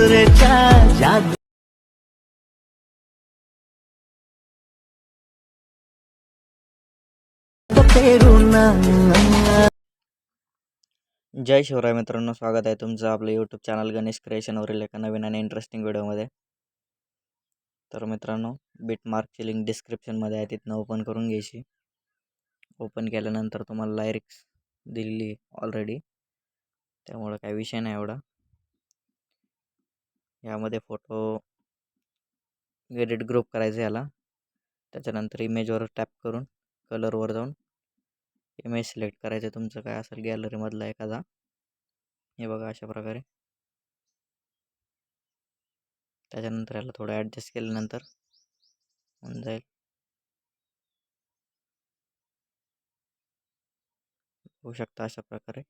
नजरेच्या जादू जय शिवराय मित्रांनो स्वागत आहे तुमचं आपलं यूट्यूब चॅनल गणेश क्रिएशनवरील एका नवीन आणि इंटरेस्टिंग व्हिडिओमध्ये तर मित्रांनो बिट मार्कची लिंक डिस्क्रिप्शनमध्ये आहे तिथनं ओपन करून घ्यायची. ओपन केल्यानंतर तुम्हाला लायरिक्स दिलेली ऑलरेडी त्यामुळं काही विषय नाही एवढा. यामध्ये फोटो एडिट ग्रुप करायचं याला. त्याच्यानंतर इमेजवर टॅप करून कलरवर जाऊन इमेज सिलेक्ट करायचं तुमचं काय असेल गॅलरीमधला एखादा. हे बघा अशा प्रकारे. त्याच्यानंतर याला थोडं ॲडजस्ट केल्यानंतर होऊन जाईल. होऊ शकता अशा प्रकारे.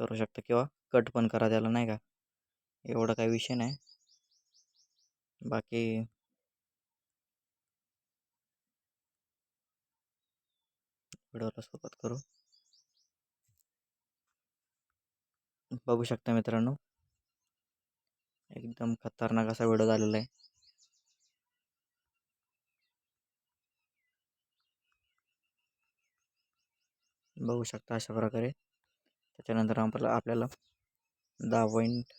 करू शकता किंवा कट पण करा त्याला नाही का? एवढा काही विषय नाही. बाकी व्हिडिओला सुरुवात करू. बघू शकता मित्रांनो. एकदम खतरनाक असा व्हिडिओ झालेला आहे. बघू शकता अशा प्रकारे. त्याच्यानंतर आपल्याला आपल्याला दहा पॉईंट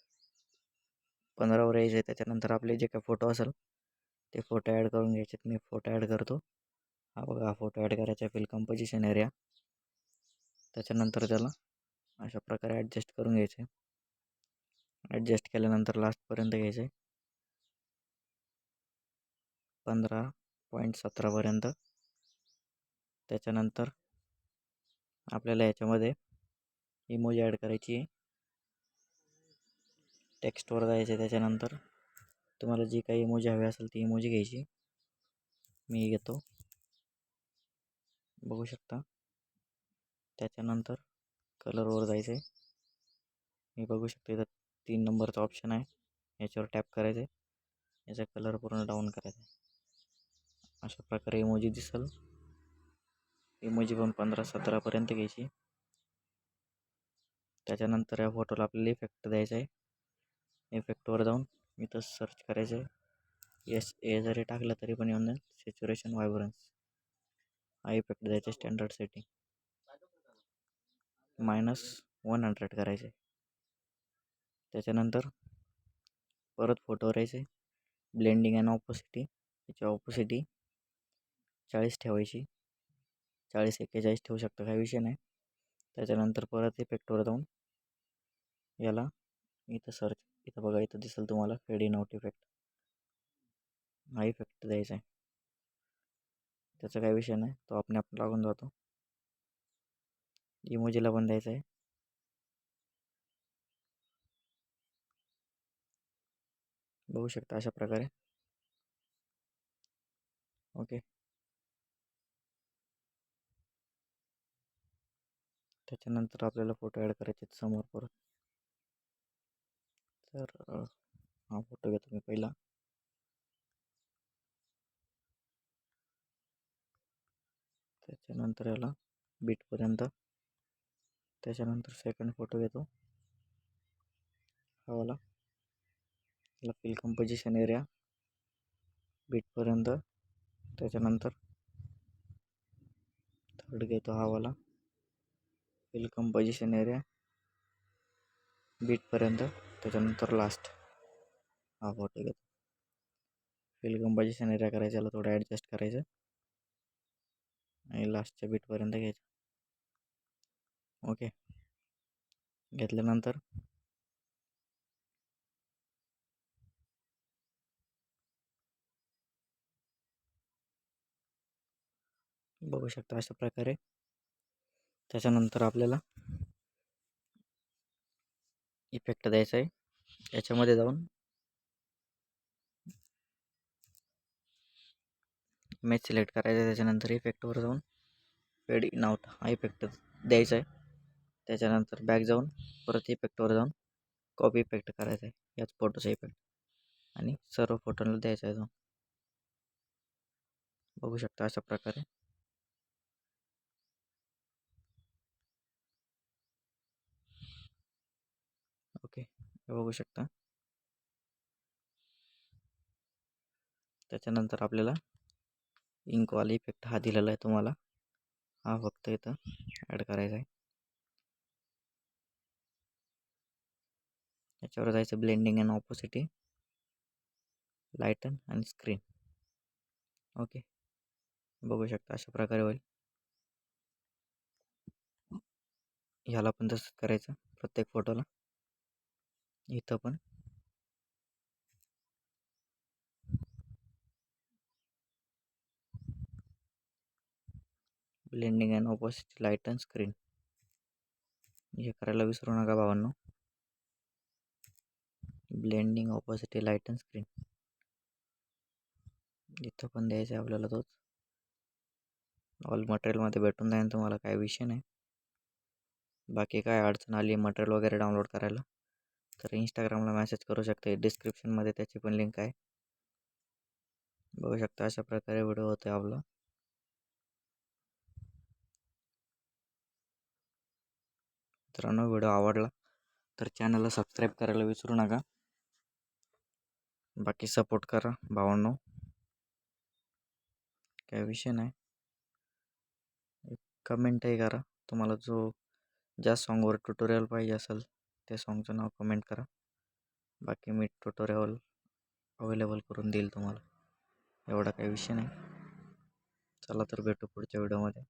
पंधरावर यायचं आहे त्याच्यानंतर आपले जे काही फोटो असेल ते फोटो ॲड करून घ्यायचे मी फोटो ॲड करतो. हा बघा हा फोटो ॲड करायचा फिल कंपोजिशन एरिया त्याच्यानंतर त्याला अशा प्रकारे ॲडजस्ट करून घ्यायचे. आहे ॲडजस्ट केल्यानंतर लास्टपर्यंत घ्यायचं. आहे पंधरा पॉईंट सतरापर्यंत त्याच्यानंतर आपल्याला याच्यामध्ये इमोजी ॲड करायची आहे. टेक्स्टवर जायचं त्याच्यानंतर. तुम्हाला जी काही इमोजी हवी असेल ती इमोजी घ्यायची. मी घेतो. बघू शकता. त्याच्यानंतर कलरवर जायचं आहे मी बघू शकतो इथं तीन नंबरचा ऑप्शन आहे. याच्यावर टॅप करायचं आहे याचा कलर पूर्ण डाऊन करायचा आहे अशा प्रकारे इमोजी दिसेल. इमोजी पण पंधरा सतरापर्यंत घ्यायची. त्याच्यानंतर या फोटोला आपल्याला इफेक्ट द्यायचा आहे इफेक्टवर जाऊन इथं सर्च करायचं आहे एस ए जरी टाकलं तरी पण येऊन जाईल. सॅच्युरेशन व्हायब्रन्स हा इफेक्ट द्यायचा standard setting minus one hundred करायचे त्याच्यानंतर परत फोटोवर यायचे ब्लेंडिंग अँड ऑपोसिटी याची ऑपोसिटी चाळीस ठेवायची. चाळीस एक्केचाळीस ठेवू शकता काही विषय नाही. त्याच्यानंतर परत इफेक्टवर जाऊन याला इथं सर्च इथं बघा इथं दिसेल तुम्हाला फेडी नोट इफेक्ट हा इफेक्ट द्यायचा आहे त्याचा काही विषय नाही तो आपण आपण लागून जातो. इमोजीला पण द्यायचा आहे बघू शकता अशा प्रकारे. ओके त्याच्यानंतर आपल्याला फोटो ॲड करायचे आहेत समोर परत. तर हा फोटो घेतो मी पहिला. त्याच्यानंतर याला बीटपर्यंत त्याच्यानंतर सेकंड फोटो घेतो. हवाला याला फिल कंपोजिशन एरिया बीटपर्यंत त्याच्यानंतर थर्ड घेतो हवाला फिल कंपोजिशन एरिया बीटपर्यंत त्याच्यानंतर लास्ट हा फोटो घेतो. फिल कंपोजिशन एरिया करायचं याला थोडं ॲडजस्ट करायचं. आणि लास्टच्या बीटपर्यंत घ्यायचं. ओके घेतल्यानंतर बघू शकता अशा प्रकारे. त्याच्यानंतर आपल्याला इफेक्ट द्यायचा आहे. याच्यामध्ये जाऊन मॅच सिलेक्ट करायचं आहे. त्याच्यानंतर इफेक्टवर जाऊन फेड इन आउट हा इफेक्ट द्यायचा आहे. त्याच्यानंतर बॅक जाऊन परत इफेक्टवर जाऊन कॉपी इफेक्ट करायचा आहे. याच फोटोचा इफेक्ट आणि सर्व फोटोला द्यायचा आहे जाऊन. बघू शकता अशा प्रकारे. बघू शकता. त्याच्यानंतर आपल्याला इंकवाला इफेक्ट हा दिलेला आहे तुम्हाला. हा फक्त इथं ॲड करायचा आहे. याच्यावर जायचं ब्लेंडिंग अँड ऑपोसिटी लाईटन आणि स्क्रीन ओके बघू शकता अशा प्रकारे होईल. ह्याला पण तसंच करायचं प्रत्येक फोटोला इथं पण. Blending and opacity light and screen हे करायला विसरू नका भावांनो blending opacity light and screen इथं पण द्यायचं आहे आपल्याला तोच. ऑल मटेरियलमध्ये भेटून जाईल तुम्हाला काय विषय नाही. बाकी काय अडचण आली मटेरियल वगैरे डाउनलोड करायला? तर इंस्टाग्रामला मॅसेज करू शकते. डिस्क्रिप्शनमध्ये त्याची पण लिंक आहे. बघू शकता अशा प्रकारे व्हिडिओ होते आपला. मित्रांनो व्हिडिओ आवडला तर चॅनलला सबस्क्राईब करायला विसरू नका. बाकी सपोर्ट करा भावांनो. काय विषय नाही. कमेंटही करा. तुम्हाला जो ज्या सॉन्गवर ट्युटोरियल पाहिजे असेल त्या सॉन्गचं नाव कमेंट करा. बाकी मी ट्युटोरियल अवेलेबल करून देईल तुम्हाला. एवढा काही विषय नाही. चला तर भेटू पुढच्या व्हिडिओमध्ये